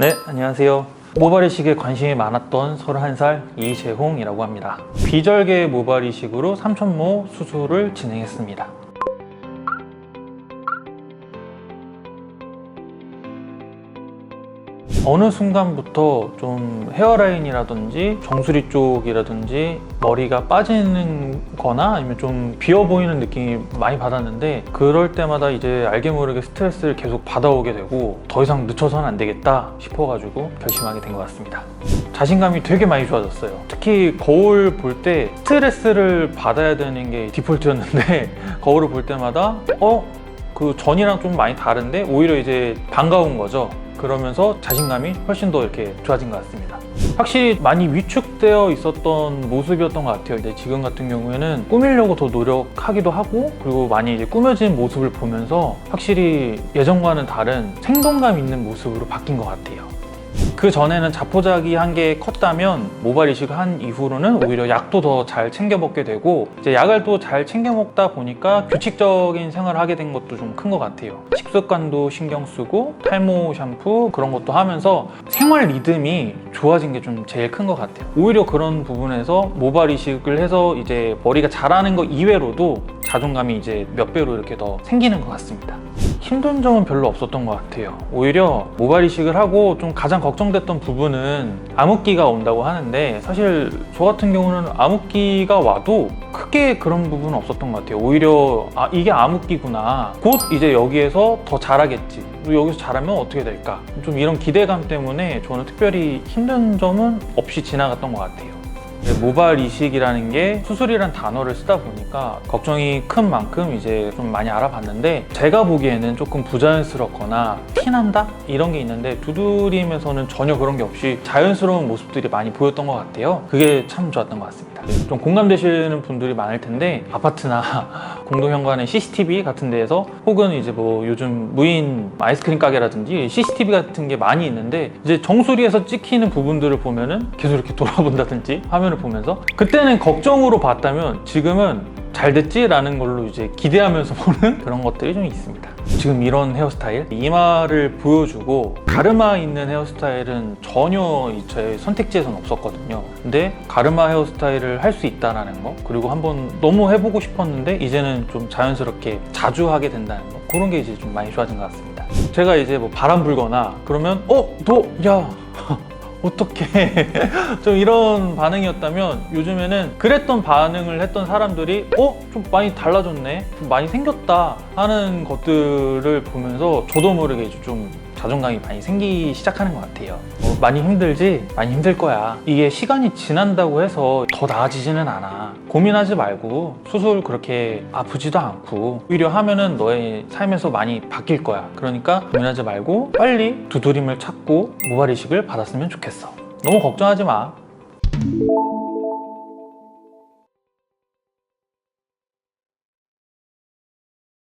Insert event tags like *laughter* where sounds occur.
네, 안녕하세요. 모발 이식에 관심이 많았던 31살 이재홍이라고 합니다. 비절개 모발 이식으로 삼천모 수술을 진행했습니다. 어느 순간부터 좀 헤어라인이라든지 정수리 쪽이라든지 머리가 빠지는 거나 아니면 좀 비어 보이는 느낌이 많이 받았는데 그럴 때마다 이제 알게 모르게 스트레스를 계속 받아오게 되고 더 이상 늦춰서는 안 되겠다 싶어가지고 결심하게 된 것 같습니다. 자신감이 되게 많이 좋아졌어요. 특히 거울 볼 때 스트레스를 받아야 되는 게 디폴트였는데 *laughs* 거울을 볼 때마다 어? 그 전이랑 좀 많이 다른데 오히려 이제 반가운 거죠. 그러면서 자신감이 훨씬 더 이렇게 좋아진 것 같습니다. 확실히 많이 위축되어 있었던 모습이었던 것 같아요. 이제 지금 같은 경우에는 꾸미려고 더 노력하기도 하고 그리고 많이 이제 꾸며진 모습을 보면서 확실히 예전과는 다른 생동감 있는 모습으로 바뀐 것 같아요. 그 전에는 자포자기 한 게 컸다면 모발 이식을 한 이후로는 오히려 약도 더 잘 챙겨 먹게 되고 이제 약을 또 잘 챙겨 먹다 보니까 규칙적인 생활을 하게 된 것도 좀 큰 것 같아요. 식습관도 신경 쓰고 탈모 샴푸 그런 것도 하면서 생활 리듬이 좋아진 게 좀 제일 큰 것 같아요. 오히려 그런 부분에서 모발 이식을 해서 이제 머리가 자라는 것 이외로도 자존감이 이제 몇 배로 이렇게 더 생기는 것 같습니다. 힘든 점은 별로 없었던 것 같아요. 오히려 모발 이식을 하고 좀 가장 걱정됐던 부분은 암흑기가 온다고 하는데 사실 저 같은 경우는 암흑기가 와도 크게 그런 부분은 없었던 것 같아요. 오히려 아 이게 암흑기구나. 곧 이제 여기에서 더 잘하겠지. 여기서 잘하면 어떻게 될까? 좀 이런 기대감 때문에 저는 특별히 힘든 점은 없이 지나갔던 것 같아요. 네, 모발 이식이라는 게 수술이란 단어를 쓰다 보니까 걱정이 큰 만큼 이제 좀 많이 알아봤는데 제가 보기에는 조금 부자연스럽거나 티난다 이런 게 있는데 두드림에서는 전혀 그런 게 없이 자연스러운 모습들이 많이 보였던 것 같아요. 그게 참 좋았던 것 같습니다. 좀 공감되시는 분들이 많을 텐데 아파트나 공동현관의 CCTV 같은 데에서 혹은 이제 뭐 요즘 무인 아이스크림 가게라든지 CCTV 같은 게 많이 있는데 이제 정수리에서 찍히는 부분들을 보면은 계속 이렇게 *laughs* 돌아본다든지 화면을 보면서 그때는 걱정으로 봤다면 지금은 잘 됐지라는 걸로 이제 기대하면서 *laughs* 보는 그런 것들이 좀 있습니다. 지금 이런 헤어스타일 이마를 보여주고 가르마 있는 헤어스타일은 전혀 이 저의 선택지에선 없었거든요. 근데 가르마 헤어스타일을 할 수 있다라는 거 그리고 한번 너무 해보고 싶었는데 이제는 좀 자연스럽게 자주 하게 된다는 거 그런 게 이제 좀 많이 좋아진 것 같습니다. 제가 이제 뭐 바람 불거나 그러면 어너야 *laughs* 어떻게 *laughs* 좀 이런 반응이었다면 요즘에는 그랬던 반응을 했던 사람들이 어? 좀 많이 달라졌네 좀 많이 생겼다 하는 것들을 보면서 저도 모르게 좀 자존감이 많이 생기기 시작하는 것 같아요. 어, 많이 힘들지? 많이 힘들 거야. 이게 시간이 지난다고 해서 더 나아지지는 않아. 고민하지 말고 수술 그렇게 아프지도 않고 오히려 하면은 너의 삶에서 많이 바뀔 거야. 그러니까 고민하지 말고 빨리 두드림을 찾고 모발 이식을 받았으면 좋겠어. 너무 걱정하지 마